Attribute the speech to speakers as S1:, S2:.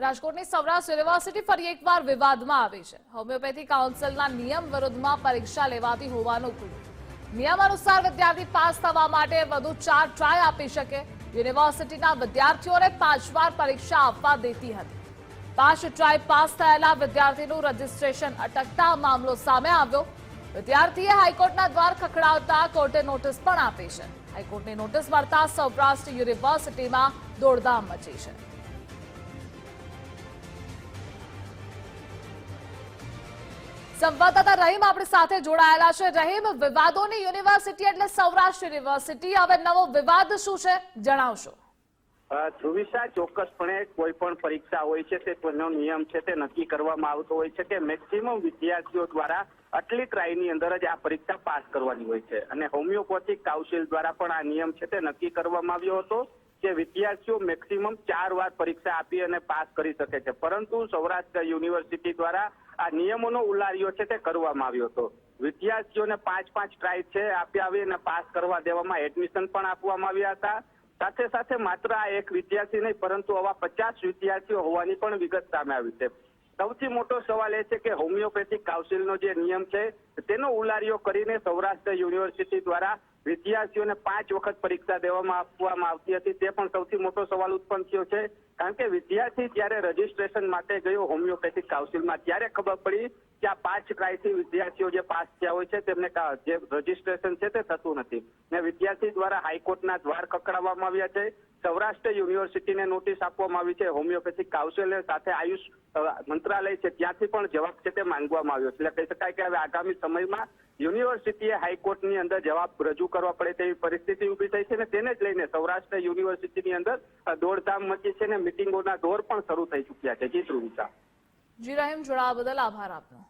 S1: રાજકોટની સૌરાષ્ટ્ર યુનિવર્સિટી ફરી એકવાર વિવાદમાં આવી છે. હોમિયોપેથી કાઉન્સિલના નિયમ વિરુદ્ધમાં પરીક્ષા લેવાતી હોવાનું ખુલ્યું નિયમ અનુસાર વિદ્યાર્થી પાસ થવા માટે વધુ ચાર ટ્રાય આપી શકે. યુનિવર્સિટીના વિદ્યાર્થીઓને પાંચ વાર પરીક્ષા આપવા દેતી હતી. પાંચ ટ્રાય પાસ થયેલા વિદ્યાર્થીનું રજીસ્ટ્રેશન અટકતા મામલો સામે આવ્યો. વિદ્યાર્થીએ હાઈકોર્ટના દ્વાર ખખડાવતા કોર્ટે નોટિસ પણ આપી છે. હાઈકોર્ટની નોટિસ મળતા સૌરાષ્ટ્ર યુનિવર્સિટીમાં દોડધામ મચી છે. સંવાદદાતા રહીમ આપણી સાથે જોડાયેલા છે. રહીમ, વિવાદોની યુનિવર્સિટી એટલે સૌરાષ્ટ્ર યુનિવર્સિટી. હવે નવો વિવાદ શું છે? જણાવશો.
S2: ધ્રુવિશા, ચોક્કસપણે કોઈ પણ પરીક્ષા હોય છે તે તેનો નિયમ છે તે નક્કી કરવામાં આવતો હોય છે કે મેક્સિમમ વિદ્યાર્થીઓ દ્વારા આટલી ટ્રાયની અંદર જ આ પરીક્ષા પાસ કરવાની હોય છે. અને હોમિયોપેથિક કાઉન્સિલ દ્વારા પણ આ નિયમ છે તે નક્કી કરવામાં આવ્યો હતો. કે વિદ્યાર્થીઓ મેક્સિમમ ચાર વાર પરીક્ષા આપી અને પાસ કરી શકે છે. પરંતુ સૌરાષ્ટ્ર યુનિવર્સિટી દ્વારા આ નિયમોનો ઉલ્લાર્યો છે તે કરવામાં આવ્યો હતો. વિદ્યાર્થીઓને પાંચ પાંચ ટ્રાય છે આપ્યા આવી અને પાસ કરવા દેવામાં એડમિશન પણ આપવામાં આવ્યા હતા. સાથે સાથે માત્ર આ એક વિદ્યાર્થી નહીં, પરંતુ આવા પચાસ વિદ્યાર્થીઓ હોવાની પણ વિગત સામે આવી છે. સૌથી મોટો સવાલ એ છે કે હોમિયોપેથિક કાઉન્સિલનો જે નિયમ છે, તેનો ઉલાર્યો કરીને સૌરાષ્ટ્ર યુનિવર્સિટી દ્વારા વિદ્યાર્થીઓને પાંચ વખત પરીક્ષા દેવામાં આપવામાં આવતી હતી. તે પણ સૌથી મોટો સવાલ ઉત્પન્ન થયો છે. કારણ કે વિદ્યાર્થી જ્યારે રજીસ્ટ્રેશન માટે ગયો હોમિયોપેથિક કાઉન્સિલમાં, ત્યારે ખબર પડી કે આ પાંચ ટ્રાયથી વિદ્યાર્થીઓ જે પાસ થયા હોય છે, તેમને જે રજીસ્ટ્રેશન છે તે થતું નથી. ને વિદ્યાર્થી દ્વારા હાઈકોર્ટના દ્વાર કકડાવવામાં આવ્યા છે. સૌરાષ્ટ્ર યુનિવર્સિટીને નોટિસ આપવામાં આવી છે. હોમિયોપેથિક કાઉન્સિલ સાથે આયુષ મંત્રાલય છે, ત્યાંથી પણ જવાબ છે તે માંગવામાં આવ્યો છે. એટલે કહી શકાય કે હવે આગામી સમયમાં યુનિવર્સિટીએ હાઈકોર્ટની અંદર જવાબ રજૂ કરવા પડે તેવી પરિસ્થિતિ ઊભી થઈ છે ને તેને જ લઈને સૌરાષ્ટ્ર યુનિવર્સિટીની અંદર દોડધામ મચી છે ને મિટિંગોના દોર પણ શરૂ થઈ ચૂક્યા છે. જી ધ્રુવિતા
S1: જી જોડાવા બદલ આભાર આપનો.